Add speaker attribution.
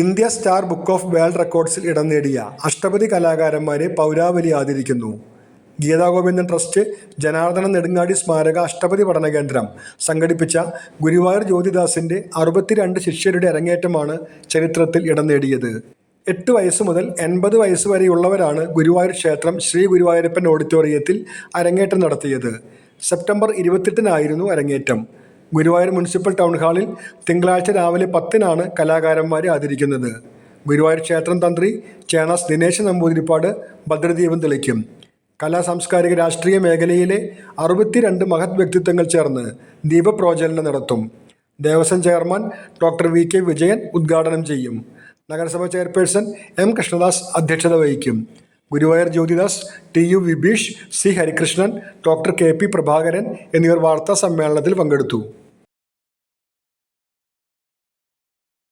Speaker 1: India star book of world റെക്കോർഡ്സിൽ ഇടം നേടിയ അഷ്ടപതി കലാകാരന്മാരെ പൗരാവലി ആദരിക്കുന്നു ഗീതാഗോവിന്ദൻ ട്രസ്റ്റ് ജനാർദ്ദന നെടുങ്ങാടി സ്മാരക അഷ്ടപതി പഠന കേന്ദ്രം സംഘടിപ്പിച്ച ഗുരുവായൂർ ജ്യോതിദാസിന്റെ അറുപത്തിരണ്ട് ശിഷ്യരുടെ അരങ്ങേറ്റമാണ് ചരിത്രത്തിൽ ഇടം നേടിയത്. എട്ട് വയസ്സ് മുതൽ എൺപത് വയസ്സ് വരെയുള്ളവരാണ് ഗുരുവായൂർ ക്ഷേത്രം ശ്രീ ഗുരുവായൂരപ്പൻ ഓഡിറ്റോറിയത്തിൽ അരങ്ങേറ്റം നടത്തിയത്. സെപ്റ്റംബർ ഇരുപത്തെട്ടിനായിരുന്നു അരങ്ങേറ്റം. ഗുരുവായൂർ മുനിസിപ്പൽ ടൗൺ ഹാളിൽ തിങ്കളാഴ്ച രാവിലെ പത്തിനാണ് കലാകാരന്മാരെ ആദരിക്കുന്നത്. ഗുരുവായൂർ ക്ഷേത്രം തന്ത്രി ചേണാസ് ദിനേശ് നമ്പൂതിരിപ്പാട് ഭദ്രദീപം തെളിക്കും. കലാ സാംസ്കാരിക രാഷ്ട്രീയ മേഖലയിലെ അറുപത്തിരണ്ട് മഹത് വ്യക്തിത്വങ്ങൾ ചേർന്ന് ദീപപ്രോജ്വലനം നടത്തും. Devaswom chairman doctor V K Vijayan ഉദ്ഘാടനം ചെയ്യും. നഗരസഭ ചെയർപേഴ്സൺ എം കൃഷ്ണദാസ് അധ്യക്ഷത വഹിക്കും. Guruvayur Jyothidas T U Vibeesh C Harikrishnan doctor K P Prabhakaran എന്നിവർ വാർത്താ സമ്മേളനത്തിൽ പങ്കെടുത്തു.